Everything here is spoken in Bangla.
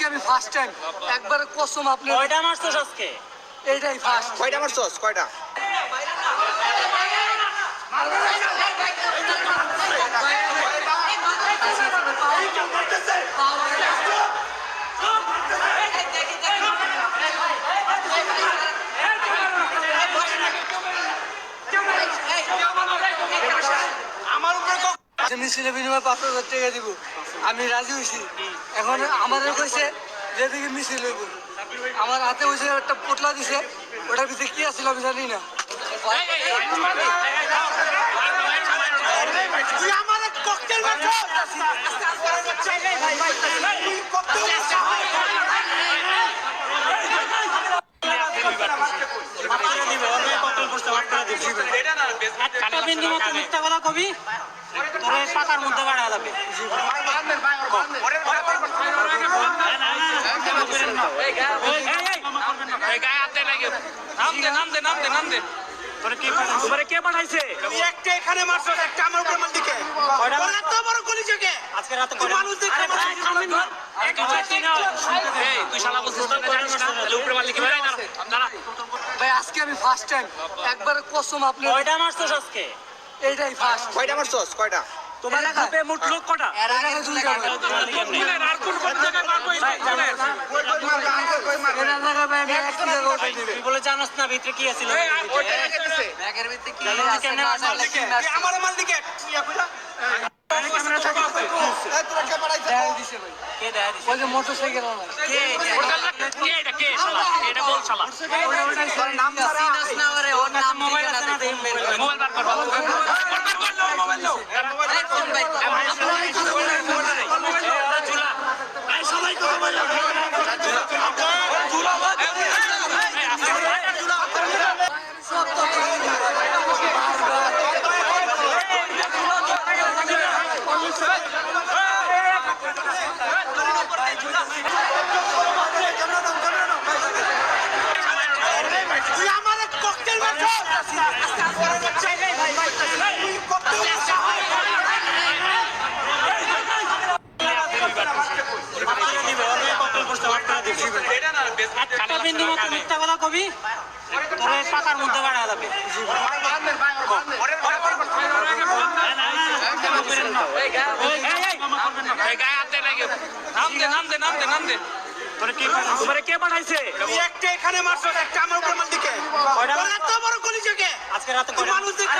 আজকে আমি ফার্স্ট টাইম একবার কসম আপনি কয়টা মারছস আজকে? এইটাই ফার্স্ট কয়টা মারছস? কয়টা? মিছিলে বিনিময়ে পাঁচ হাজার টাকা দিব। আমি রাজি হয়েছি। এখন আমাদের কইছে যেদিকে মিছিল হইব। আমার হাতে হয়েছে একটা পোটলা দিছে। ওটার ভিতরে কি আছিল আমি জানি না। আমার ককটেল বিন্দু মতো মিথ্যা কথা কবি তোর এই মধ্যে বাড়া যাবে। কে পাঠাইছে? তুই একটা এখানে মারছস একটা আমার উপর মাল দিকে। এত বড় কলি জগে আজকে রাতে মানুষ দেখে আরে ভাই, মারছিস। থামেন না। একটু চাইছি না, শুনতে দে। ভাই আজকে আমি ফার্স্ট টাইম একবার কসম আপনি কয়টা মারছস আজকে? এইটাই ফার্স্ট কয়টা মারছস? কয়টা? তোমার। গ্রুপে মোট লোক কটা? এলাকায় দুইটা ভাই। এর এলাকায় ভাই আমি এক টাকা করে দিবে। বলে জানাস না ভিতরে কি আছিল ব্যাগের ভিতরে কি আছে? আছে, আছে? আমার ওই যে মোটরসাইকেল মোবাইল আছে না? মোবাইল মাফ করে দিবে একটা বিন্দু মতো মিথ্যা কথা কবি তোর এই মধ্যে বাড়া যাবে তোরে কে পাঠাইছে? তোরে কে পাঠাইছে তুমি একটা এখানে মারছস একটা আমার উপর মাল দিকে কয়টা? তোর বড় কলি জগে আজকে রাতে মানুষ দেখে